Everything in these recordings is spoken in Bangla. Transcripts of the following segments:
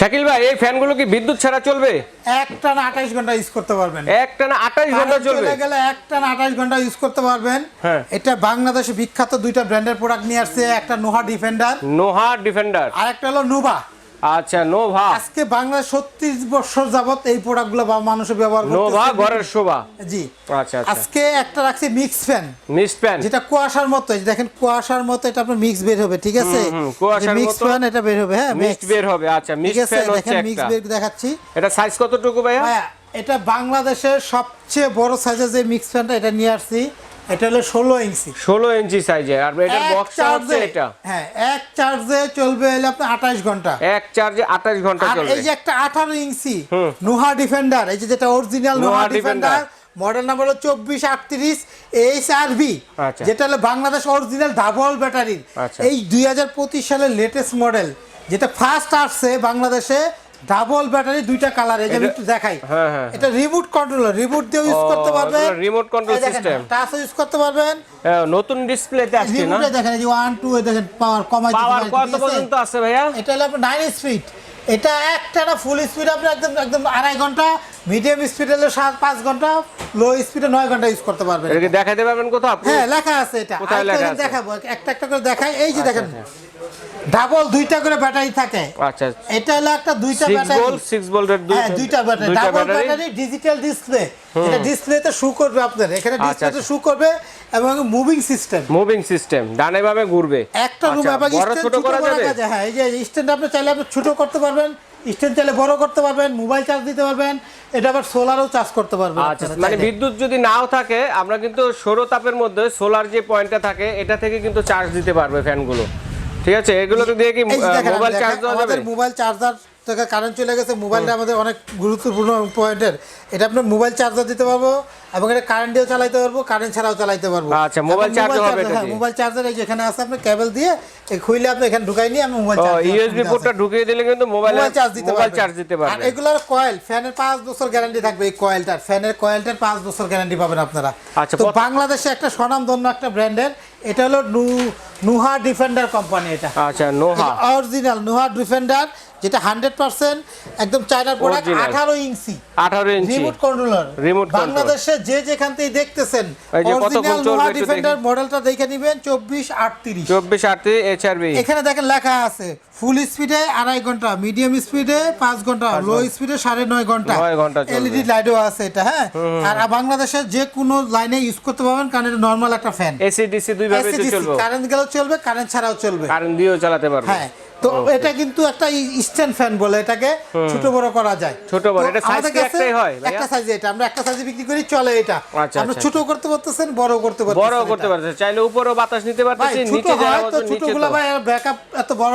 শাকিল ভাই এই ফ্যানগুলো কি বিদ্যুৎ ছাড়া চলবে? একটা না আঠাইশ ঘণ্টা ইউজ করতে পারবেন। একটা না আঠাশ ঘণ্টা কারেন্ট চলবে? চলে গেলে একটা না আঠাইশ ঘণ্টা ইউজ করতে পারবেন। হ্যাঁ। এটা বাংলাদেশে বিখ্যাত দুইটা ব্র্যান্ডের প্রোডাক্ট নিয়ে আসছে একটা নোহা ডিফেন্ডার নোহা ডিফেন্ডার আর একটা হলো নোভা আচ্ছা নোভা। আজকে বাংলাদেশ ছত্রিশ বছর যাবত এই প্রোডাক্টগুলো মানুষের ব্যবহার নোভা ঘরের শোভা। জি। আচ্ছা আচ্ছা। আজকে একটা রাখছি মিক্স ফ্যান মিস প্যান যেটা কুয়াশার মতো দেখেন কুয়াশার মতো এটা আপনার মিক্স বের হবে ঠিক আছে? কুয়াশার মিক্স ফ্যান এটা বের হবে হ্যাঁ মিক্স বের হবে আচ্ছা মিক্স ফ্যান হচ্ছে দেখেন মিক্স বের দেখাচ্ছি। এটা সাইজ কতটুকু ভাইয়া? হ্যাঁ এটা বাংলাদেশের সবচেয়ে বড় সাইজের যে মিক্স ফ্যানটা এটা নিয়ে আসছি। এটা হলো ষোলো ইঞ্চি। ষোলো ইঞ্চি সাইজে আর এটার বক্সটা হচ্ছে চার্জে এটা। হ্যাঁ এক চার্জে চলবে হলে আপনার আঠাশ ঘণ্টা। এক চার্জে আঠাশ ঘণ্টা চলবে। এই যে একটা আঠারো ইঞ্চি নোহা ডিফেন্ডার এই যে যেটা original Noha defender model number হলো চব্বিশ আটত্রিশ এইচ আর আচ্ছা। যেটা হলো বাংলাদেশ অরিজিনাল ডাবল ব্যাটারির। এই দুই হাজার পঁচিশ সালের লেটেস্ট মডেল যেটা ফার্স্ট আসছে বাংলাদেশে ডাবল ব্যাটারি দুইটা কালার এই যে আমি একটু দেখাই। হ্যাঁ, হ্যাঁ, এটা রিমোট কন্ট্রোলার রিমোট দিয়ে ইউজ করতে পারবেন। Remote control system touch use করতে পারবেন। হ্যাঁ, নতুন ডিসপ্লেতে আসছে না? রিমোটে দেখেন এই যে ওয়ান টু দেখেন পাওয়ার কমাই পাওয়ার কত পর্যন্ত আছে ভাইয়া? এটা হলো আপনার নাইন স্পিড এটা একটা না ফুল স্পিড আপনি একদম একদম আড়াই ঘণ্টা মিডিয়াম স্পিড হলে সাত পাঁচ ঘণ্টা লো স্পিডে নয় ঘণ্টা ইউজ করতে পারবেন। দেখাতে কোথাও আপনি? হ্যাঁ লেখা আছে এটা। কোথায় লেখা আছে? আচ্ছা, দেখাবো। একটা একটা করে দেখাই। এই যে দেখেন ডাবল দুইটা করে ব্যাটারি থাকে। আচ্ছা এটা হলো একটা দুইটা ব্যাটারি ভোল্ট সিক্স ভোল্টের হ্যাঁ দুইটা battery double battery digital display এটা ডিসপ্লেতে শু করবে আপনার এখানে আচ্ছা, ডিসপ্লেতে আচ্ছা। শু করবে এবং মুভিং সিস্টেম মুভিং সিস্টেম ডানে বামে ঘুরবে। একটা রুম আচ্ছা, আবার ছোট করা যাবে? হ্যাঁ এই যে স্ট্যান্ড আপনি চাইলে আপনি ছোট করতে পারবেন। স্ট্যান্ড চাইলে বড় করতে পারবেন মোবাইল চার্জ দিতে পারবেন এটা আবার সোলারও চার্জ করতে পারবেন আচ্ছা মানে বিদ্যুৎ যদি নাও থাকে আমরা কিন্তু সৌরতাপের মধ্যে সোলার যে পয়েন্টটা থাকে এটা থেকে কিন্তু চার্জ দিতে পারবে ফ্যানগুলো। ঠিক আছে? এগুলোতে দিয়ে কি মোবাইল চার্জ দেওয়া যাবে? আমাদের মোবাইল চার্জার থেকে কারেন্ট চলে গেছে মোবাইলটা আমাদের অনেক গুরুত্বপূর্ণ পয়েন্টের এটা আপনি মোবাইল চার্জার দিতে পারব এবং এটা কারেন্ট দিয়েও চালাতে পারব কারেন্ট ছাড়াও চালাতে পারব। আচ্ছা, মোবাইল চার্জও হবে এটা হ্যাঁ মোবাইল চার্জার এই যেখানে আছে আপনি কেবল দিয়ে এই খুইলে আপনি এখানে ঢুকাই নিয়ে আমি মোবাইল চার্জ ইউএসবি পোর্টটা ঢুকিয়ে দিলে কিন্তু মোবাইল চার্জ দিতে মোবাইল চার্জ দিতে পারবে আর এগুলোর কয়েল ফ্যানের পাঁচ বছর গ্যারান্টি থাকবে এই কয়েলটার ফ্যানের কয়েলটার পাঁচ বছর গ্যারান্টি পাবেন আপনারা। আচ্ছা, তো বাংলাদেশে একটা স্বনামধন্য একটা ব্র্যান্ডের এটা হলো নুহা ডিফেন্ডার কোম্পানি এটা। আচ্ছা নোহা। অরিজিনাল নুহা ডিফেন্ডার যেটা হান্ড্রেড পার্সেন্ট একদম চায়নার প্রোডাক্ট। আঠারো ইঞ্চি। আঠারো ইঞ্চি। Remote controller control। বাংলাদেশে যে যেখান থেকে দেখতেছেন অরিজিনাল নুহা ডিফেন্ডার মডেলটা দেখে নেবেন চব্বিশ আটত্রিশ। চব্বিশ আটত্রিশ এইচআরবি এখানে দেখেন লেখা আছে ফুল স্পিডে আড়াই ঘণ্টা মিডিয়াম স্পিডে পাঁচ ঘণ্টা লো স্পিডে সাড়ে নয় ঘণ্টা। এলইডি লাইটও আছে এটা হ্যাঁ? আর বাংলাদেশের যে কোনো লাইনে ইউজ করতে পারবেন কারণ এটা নর্মাল একটা ফ্যান এসি ডিসি দুই ভাবে চলবে। কারেন্ট গেলেও চলবে কারেন্ট ছাড়াও চলবে। কারেন্ট দিয়েও চালাতে পারবে। হ্যাঁ তো এটা কিন্তু একটা স্ট্যান্ড ফ্যান বলে এটাকে ছোট বড় করা যায়। ছোট বড়, এটা কি একটাই হয়? একটা সাইজে এটা আমরা একটা সাইজে বিক্রি করি চলে এটা। আচ্ছা, আমরা আচ্ছা, ছোট করতে পারতেছেন বড় করতে পারতেছেন বড় করতে। পারছে চাইলে উপরেও বাতাস নিতে ভাই পারতেছি ছোট নিচে যাওয়া তো ছোটগুলো। ভাই ব্যাকআপ এত বড়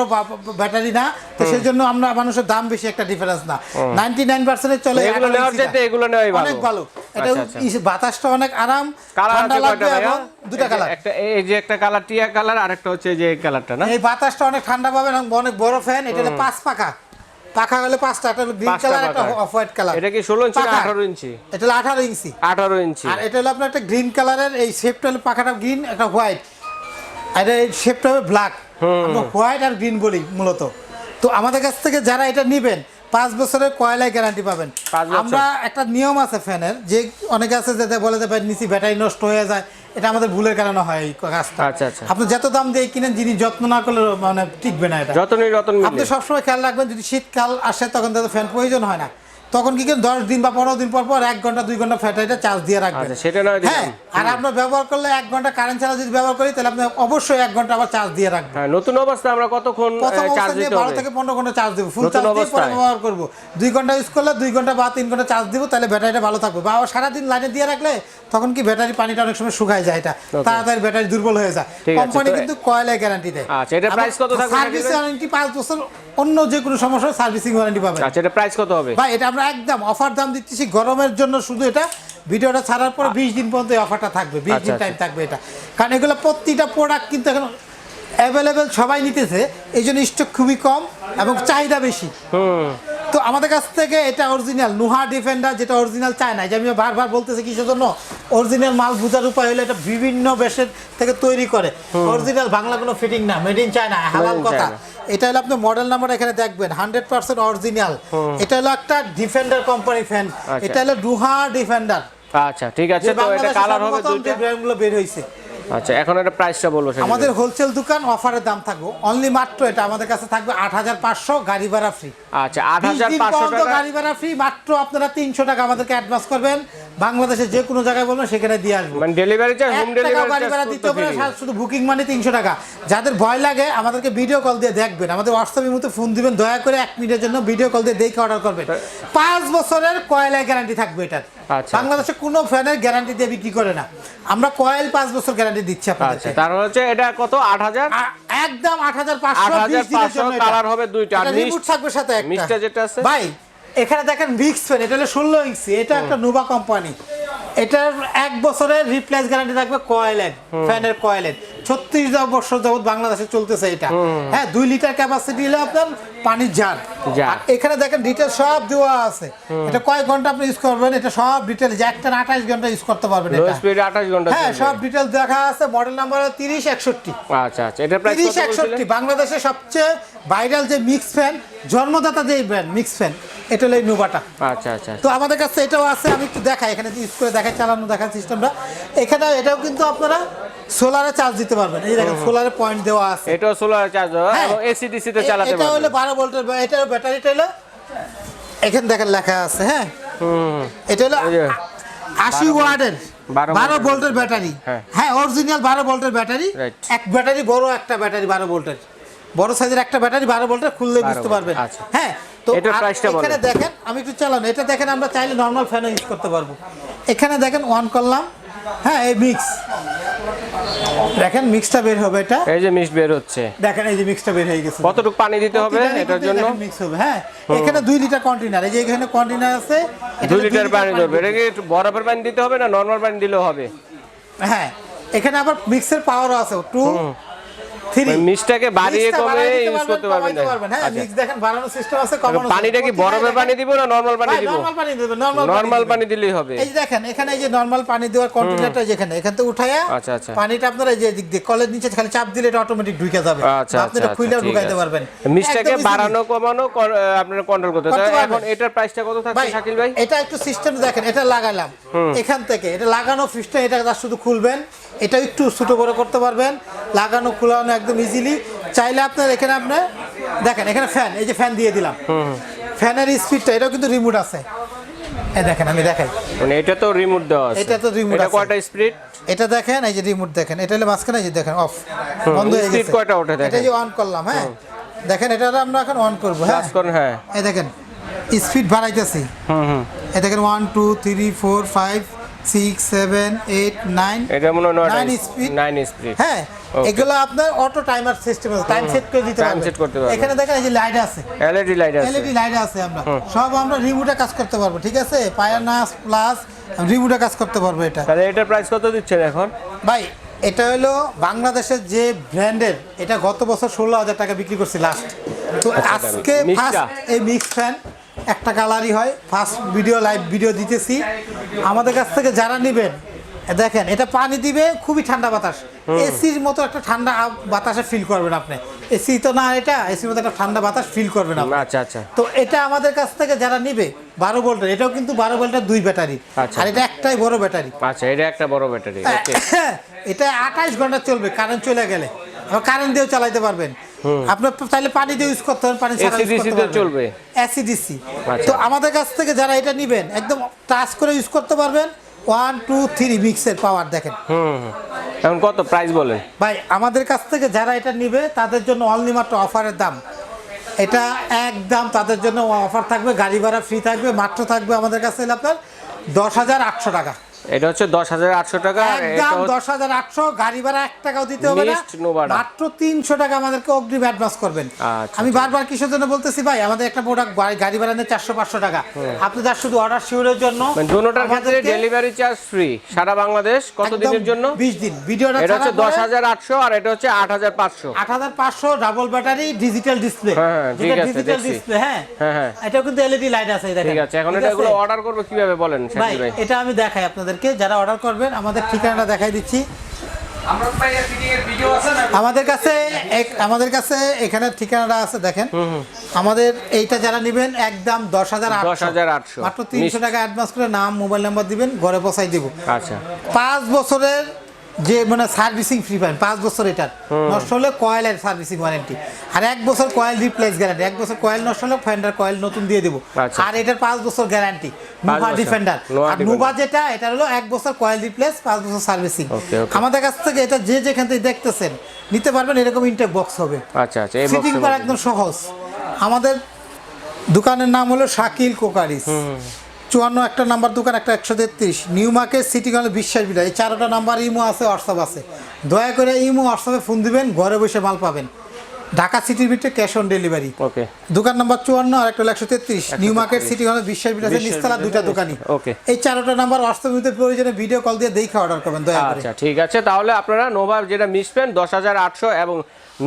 ব্যাটারি না তো সেই জন্য আমরা মানুষের দাম বেশি একটা ডিফারেন্স না। নাইনটি নাইন পার্সেন্ট চলে এগুলো 18 নেওয়ার চাইতে এগুলো নেওয়াই ভালো। অনেক ভালো। এটা আচ্ছা, আচ্ছা। বাতাসটা অনেক আরাম ঠান্ডা লাগবে এবং দুটা কালার একটা এই যে একটা কালার টিয়া কালার আর একটা হচ্ছে যে কালারটা না? এই বাতাসটা অনেক ঠান্ডা পাবেন এবং অনেক বড় ফ্যান এটা পাঁচ পাখা। পাখা হলে পাঁচটা একটা গ্রিন কালার একটা অফ হোয়াইট কালার এটা কি ষোলো ইঞ্চি না পাখা। আঠারো ইঞ্চি? এটা হলো আঠারো ইঞ্চি। আঠারো ইঞ্চি। আর এটা হলো আপনার একটা গ্রিন কালারের এই শেপটা হলো পাখাটা গ্রিন একটা হোয়াইট আর এই শেপটা হবে ব্ল্যাক আমরা হোয়াইট আর গ্রিন বলি মূলত। তো আমাদের কাছ থেকে যারা এটা নেবেন পাঁচ বছরের কয়লায় গ্যারান্টি পাবেন? আমরা একটা নিয়ম আছে ফ্যানের যে অনেকে আছে যাতে বলে যে নিচে ব্যাটারি নষ্ট হয়ে যায় এটা আমাদের ভুলের কারণে হয় এই কাজটা। আচ্ছা, আচ্ছা। আপনি যত দাম দিয়ে কিনেন যিনি যত্ন না করলে মানে টিকবে না এটা। আপনি সবসময় খেয়াল রাখবেন যদি শীতকাল আসে তখন তাদের ফ্যান প্রয়োজন হয় না। তখন কি করেন দশ দিন বা পনেরো দিন পর পর এক ঘণ্টা দুই ঘণ্টা ফ্যাটাইটা চার্জ দিয়ে রাখবেন? আচ্ছা, সেটা নয় হ্যাঁ আর আপনার ব্যবহার করলে এক ঘণ্টা কারেন্ট ছাড়া যদি ব্যবহার করি তাহলে আপনি অবশ্যই এক ঘণ্টা আবার চার্জ দিয়ে রাখবেন। হ্যাঁ নতুন অবস্থা আমরা কতক্ষণ চার্জ দিতে বারো হবে থেকে পনেরো ঘণ্টা চার্জ দেবো ফুল চার্জ দিয়ে পরে ব্যবহার করব। দুই ঘণ্টা ইউজ করলে দুই ঘণ্টা বা তিন ঘণ্টা চার্জ দিব তাহলে ব্যাটারিটা ভালো থাকবে। বা আবার সারাদিন লাইনে দিয়ে রাখলে তখন কি ব্যাটারি পানিটা অনেক সময় শুকায় যায় এটা? তাড়াতাড়ি ব্যাটারি দুর্বল হয়ে যায়। কোম্পানি কিন্তু কয়লায় গ্যারান্টি দেয়। আচ্ছা, এটার price কত থাকবে সার্ভিস? ওয়ারেন্টি পাঁচ বছর অন্য যে কোনো সমস্যা সার্ভিসিং ওয়ারেন্টি পাবেন। আচ্ছা এটা প্রাইস কত হবে? ভাই এটা আমরা একদম অফার দাম দিচ্ছি গরমের জন্য শুধু এটা। ভিডিওটা ছাড়ার পরে বিশ দিন পর্যন্ত এই অফারটা থাকবে বিশ আচ্ছা, দিন আচ্ছা। টাইম থাকবে এটা। কারণ এগুলো প্রতিটা প্রোডাক্ট কিন্তু এখন অ্যাভেলেবেল সবাই নিতেছে এই জন্য স্টক খুবই কম এবং চাহিদা বেশি। হুম। তো আমাদের কাছ থেকে এটা অরিজিনাল নুহা ডিফেন্ডার যেটা অরিজিনাল চায় না যে আমি বারবার বলতেছি কিসের জন্য? অরিজিনাল মাল বোঝার উপায় হলো এটা বিভিন্ন বেশের থেকে তৈরি করে। অরিজিনাল বাংলা কোনো ফিটিং না মেড ইন চায়না হালাল কথা। এটা হলো আপনি মডেল নাম্বার এখানে দেখবেন হান্ড্রেড পার্সেন্ট অরিজিনাল এটা হলো একটা ডিফেন্ডার কোম্পানি ফ্যান। এটা হলো ডুহা ডিফেন্ডার আচ্ছা ঠিক আছে তো এটা কালার হবে দুইটা। ব্র্যান্ডগুলো বের হয়েছে আচ্ছা এখন এটা প্রাইসটা বলব আমাদের হোলসেল দোকান অফারের দাম থাকবে। অনলি মাত্র এটা আমাদের কাছে থাকবে আট হাজার পাঁচশো গাড়ি ভাড়া ফ্রি আচ্ছা আট হাজার পাঁচশো গাড়ি ভাড়া ফ্রি মাত্র আপনারা তিনশো টাকা আমাদেরকে অ্যাডভান্স করবেন। বাংলাদেশে যে কোনো জায়গায় বলবেন সেখানে দিয়ে আসব। মানে ডেলিভারি চার্জ হোম টাকাও গাড়ি ভাড়া ডেলিভারি দিতে হবে শুধু বুকিং মানে তিনশো টাকা। যাদের ভয় লাগে আমাদেরকে ভিডিও কল দিয়ে দেখবেন। আমাদের হোয়াটসঅ্যাপের মধ্যে ফোন দিবেন দয়া করে এক মিনিটের জন্য ভিডিও কল দিয়ে দেখে অর্ডার করবেন। পাঁচ বছরের কয়লায় গ্যারান্টি থাকবে এটার। আচ্ছা। বাংলাদেশে কোনো ফ্যানের গ্যারান্টি দিয়ে বিক্রি করে না। আমরা কয়েল পাঁচ বছর গ্যারান্টি দিচ্ছি আচ্ছা আপনাদের তার হচ্ছে এটা কত? আট হাজার? একদম আট হাজার পাঁচশো 8,500 কালার হবে দুইটা, রিমোট থাকবে সাথে একটা। মিক্সটা যেটা আছে? ভাই এখানে দেখেন মিক্স ফ্যান এটা হলো ষোলো ইঞ্চি এটা একটা নোভা কোম্পানি এটার এক বছরের রিপ্লেস গ্যারান্টি থাকবে কয়েলের ফ্যানের কয়েলের ছত্রিশ বছর যাবত বাংলাদেশে চলতেছে এটা। হ্যাঁ দুই লিটার ক্যাপাসিটি হলে আপনার পানির। আর এখানে দেখেন ডিটেল সব দেওয়া আছে। এটা কয় ঘণ্টা আপনি ইউজ করবেন? এটা সব ডিটেল যে একটা আঠাশ ঘণ্টা ইউজ করতে পারবেন ঘণ্টা হ্যাঁ সব ডিটেলস দেখা আছে। মডেল নাম্বার তিরিশ একষট্টি। আচ্ছা আচ্ছা। এটা তিরিশ একষট্টি। বাংলাদেশের সবচেয়ে ভাইরাল যে মিক্স ফ্যান জন্মদাতা যে ব্র্যান্ড মিক্স ফ্যান এটা হলো নোভাটা আচ্ছা আচ্ছা। তো আমাদের কাছে এটাও আছে আমি একটু দেখাই এখানে ইউজ করে দেখাই চালানো দেখার সিস্টেমটা। এখানে এটাও কিন্তু আপনারা সোলারে চার্জ দিতে পারবেন। এই দেখেন সোলারে পয়েন্ট দেওয়া আছে। এটাও সোলার চার্জ হ্যাঁ। এবং এসি ডিসি তে চালাতে এটা হলো পারবেন বারো ভোল্টের এটার ব্যাটারিটা হলো এখানে দেখেন লেখা আছে হ্যাঁ। হুম এটা হলো এই যে, আশি ওয়ার্ডের বারো বারো ভোল্টের ভোল্টের ব্যাটারি। হ্যাঁ। হ্যাঁ অরিজিনাল বারো ভোল্টের ব্যাটারি। এক ব্যাটারি বড় একটা ব্যাটারি বারো ভোল্টের। বড় সাইজের একটা ব্যাটারি বারো ভোল্টের খুললে বুঝতে পারবেন। আচ্ছা। হ্যাঁ তো বলেন। এখানে দেখেন আমি একটু চালানো এটা দেখেন আমরা চাইলে নর্মাল ফ্যানও ইউজ করতে পারব। এখানে দেখেন অন করলাম। হ্যাঁ এই মিক্স দেখেন মিক্সটা বের হবে এটা। এই যে মিক্স বের হচ্ছে। দেখেন এই যে মিক্সটা বের হয়ে গেছে। কতটুকু পানি দিতে হবে এটার জন্য? মিক্স হবে হ্যাঁ। এখানে দুই লিটার কন্টেনার এই যে এখানে কন্টেনার আছে লিটার পানি দিতে ধরবে। এটা কি একটু বরফের পানি দিতে হবে না নর্মাল পানি দিলেও হবে? হ্যাঁ এখানে আবার মিক্সের পাওয়ারও আছে টু মিক্সটাকে বাড়িয়ে কমে ইউজ করতে পারবেন হ্যাঁ আচ্ছা। মিক্স দেখেন বাড়ানোর সিস্টেম আছে কমানোর পানিটা কি বরফের পানি দিব না নর্মাল পানি দিব? নরমাল পানি দেবেন নরমাল পানি দিলেই হবে। এই দেখেন এখানে এই যে নরমাল পানি দেওয়ার কন্টেনারটা যেখানে এখান। থেকে উঠায়া আচ্ছা, আচ্ছা। পানিটা আপনারা যে দিক দিয়ে কলের নিচে খালি চাপ দিলে এটা অটোমেটিক ঢুকে যাবে। আচ্ছা আচ্ছা আপনি এটা খুলে আচ্ছা, ঢুকাইতে পারবেন। মিক্সটাকে একদম বাড়ানো কমানো আপনারা কন্ট্রোল করতে। এখন এটার প্রাইসটা কত থাকছে শাকিল ভাই? এটা একটু সিস্টেম দেখেন এটা লাগালাম। এখান থেকে এটা লাগানো ফিসটা এটা শুধু খুলবেন। এটা একটু ছোটো বড় করতে পারবেন লাগানো খোলানো একদম ইজিলি চাইলে আপনার এখানে আপনি দেখেন এখানে ফ্যান এই যে ফ্যান দিয়ে দিলাম। ফ্যানের স্পিডটা এটাও কিন্তু রিমোট আছে। এই দেখেন আমি দেখাই। মানে এটা তো রিমোট দেওয়া আছে। এটা তো এটা কয়টা স্পিড এটা দেখেন এই যে রিমোট দেখেন। এটা হলো মাঝখানে যে দেখেন অফ বন্ধ হয়ে speed গেছে। কয়টা ওঠে দেখেন। এটা যে অন করলাম হ্যাঁ? দেখেন এটা আমরা এখন অন করব হ্যাঁ? করেন হ্যাঁ। এই দেখেন স্পিড বাড়াইতেছি। হুম হুম। এই দেখেন one two three four five six seven eight nine এটা মনে হয় Nine speed। নাইন স্পিড হ্যাঁ এগুলো আপনার অটো টাইমার সিস্টেম আছে। টাইম সেট করে দিতে পারবেন। set করতে পারবেন। এখানে দেখেন এই যে লাইট আছে। এলইডি লাইট আছে। এলইডি লাইট আছে আমরা। সব আমরা রিমোটে কাজ করতে পারব ঠিক আছে? পায়ানাস প্লাস রিমোটে কাজ করতে পারব এটা। তাহলে এটার প্রাইস কত দিচ্ছেন এখন? ভাই এটা হলো বাংলাদেশের যে ব্র্যান্ডের এটা গত বছর ষোলো হাজার টাকা বিক্রি করছি লাস্ট তো আজকে ফার্স্ট এই মিক্স ফ্যান একটা কালারই হয়। ফার্স্ট ভিডিও লাইভ ভিডিও দিতেছি। আমাদের কাছ থেকে যারা নেবেন দেখেন এটা পানি দিবে খুবই ঠান্ডা বাতাস। এসির মতো একটা ঠান্ডা বাতাসে ফিল করবেন আপনি। এসি তো না এটা এসির মতো একটা ঠান্ডা বাতাস ফিল করবেন আপনি। আচ্ছা আচ্ছা। তো এটা আমাদের কাছ থেকে যারা নিবে বারো ভোল্টের এটাও কিন্তু বারো ভোল্টের দুই ব্যাটারি। আচ্ছা। আর এটা একটাই বড় ব্যাটারি। আচ্ছা এটা একটা বড় ব্যাটারি ওকে এটা আঠাইশ ঘণ্টা চলবে কারেন্ট চলে গেলে। কারেন্ট দিয়েও চালাইতে পারবেন। আপনার চাইলে পানি দিয়ে ইউজ করতে পারেন পানি ছাড়া চলবে? অ্যাসিডিসি আচ্ছা। তো আমাদের কাছ থেকে যারা এটা নেবেন একদম টাচ করে ইউজ করতে পারবেন। ওয়ান টু থ্রি মিক্সের পাওয়ার দেখেন। এখন কত প্রাইস বলেন? ভাই আমাদের কাছ থেকে যারা এটা নিবে তাদের জন্য অনলি মাত্র অফারের দাম। এটা একদম তাদের জন্য অফার থাকবে গাড়ি ভাড়া ফ্রি থাকবে মাত্র থাকবে আমাদের কাছে আপনার দশ হাজার আটশো টাকা। এটা হচ্ছে দশ হাজার আটশো টাকা একদম দশ হাজার আটশো গাড়ি ভাড়া এক টাকাও দিতে হবে না। মাত্র তিনশো টাকা আমাদেরকে অগ্রিম অ্যাডভান্স করবেন। আচ্ছা, আমি বারবার কিসের জন্য বলতেছি ভাই আমাদের একটা প্রোডাক্ট গাড়ি ভাড়া নেই চারশো পাঁচশো টাকা। আপনি যার শুধু অর্ডার শিওরের জন্য মানে দুটোটার ক্ষেত্রে ডেলিভারি চার্জ ফ্রি সারা বাংলাদেশ কত দিনের জন্য? 20 দিন। ভিডিওটা এটা হচ্ছে দশ হাজার আটশো আর এটা হচ্ছে আট হাজার পাঁচশো। আট হাজার পাঁচশো double battery digital display digital display হ্যাঁ। হ্যাঁ, হ্যাঁ। এটাও কিন্তু এলইডি লাইট আছে ঠিক আছে এখন এটা এগুলো অর্ডার করব কীভাবে বলেন ভাই? এটা আমি দেখাই আপনাদের আপনাদেরকে যারা অর্ডার করবেন আমাদের ঠিকানাটা দেখাই দিচ্ছি। আমাদের কাছে এক- আমাদের কাছে এখানে ঠিকানাটা আছে দেখেন। আমাদের এইটা যারা নেবেন একদম দশ হাজার আটশো। মাত্র তিনশো টাকা অ্যাডভান্স করে নাম মোবাইল নাম্বার দিবেন ঘরে বসাই দিব। আচ্ছা। পাঁচ বছরের যে মানে সার্ভিসিং ফ্রি পাবেন পাঁচ বছর এটার। নষ্ট হলে কয়েলের সার্ভিসিং ওয়ারেন্টি আর এক বছর কয়েল রিপ্লেস গ্যারান্টি এক বছর কয়েল নষ্ট হলে ফেন্ডার কয়েল নতুন দিয়ে দেবো। আচ্ছা। আর এটার পাঁচ বছর গ্যারান্টি নোভা ডিফেন্ডার আর। নোভা যেটা এটা হলো এক বছর কয়েল রিপ্লেস পাঁচ বছর সার্ভিসিং. আমাদের কাছ থেকে এটা যে যেখান থেকে দেখতেছেন নিতে পারবেন এরকম ইনটেক বক্স হবে। আচ্ছা আচ্ছা ফিটিং করা একদম সহজ। আমাদের দোকানের নাম হলো শাকিল কোকারিস। চুয়ান্ন, একটা নাম্বার দোকান, একটা একশো তেত্রিশ। নিউ মার্কেট সিটি কলেজ বিশ্বাস বিটা এই চারোটা নাম্বার ইমো আছে, হোয়াটসঅ্যাপ আছে। দয়া করে ইমো, হোয়াটসঅ্যাপে ফোন দিবেন, ঘরে বসে মাল পাবেন। ঢাকা সিটির ভিতরে ক্যাশ অন ডেলিভারি ওকে দোকান নাম্বার চুয়ান্ন আর একটা একশো তেত্রিশ। নিউ মার্কেট সিটি কলেজ বিশ্বাস আছে বিশ্বাস দুইটা দোকানই। okay. এই চারোটা নাম্বার হোয়াটসঅ্যাপের প্রয়োজনে ভিডিও কল দিয়ে দেখে অর্ডার করবেন দয়া করে। আচ্ছা ঠিক আছে। তাহলে আপনারা নোভা যেটা মিসপেন দশ হাজার আটশো এবং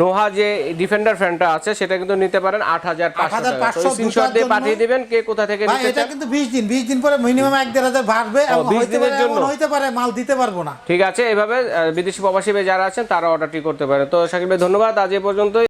নোহা যে ডিফেন্ডার ফ্যানটা আছে সেটা কিন্তু নিতে পারেন আট হাজার পাঁচশো 8,500 স্ক্রিনশট দিয়ে পাঠিয়ে দিবেন কে কোথা থেকে নিতে এটা কিন্তু বিশ দিন। বিশ দিন পরে মিনিমাম এক দেড় হাজার বাড়বে এবং 20 হইতে দিনের পারে জন্য? হইতে পারে মাল দিতে পারব না। ঠিক আছে এভাবে বিদেশি প্রবাসী যারা আছেন তারা অর্ডারটি করতে পারে। তো শাকিব ভাই ধন্যবাদ। আজ এ পর্যন্তই।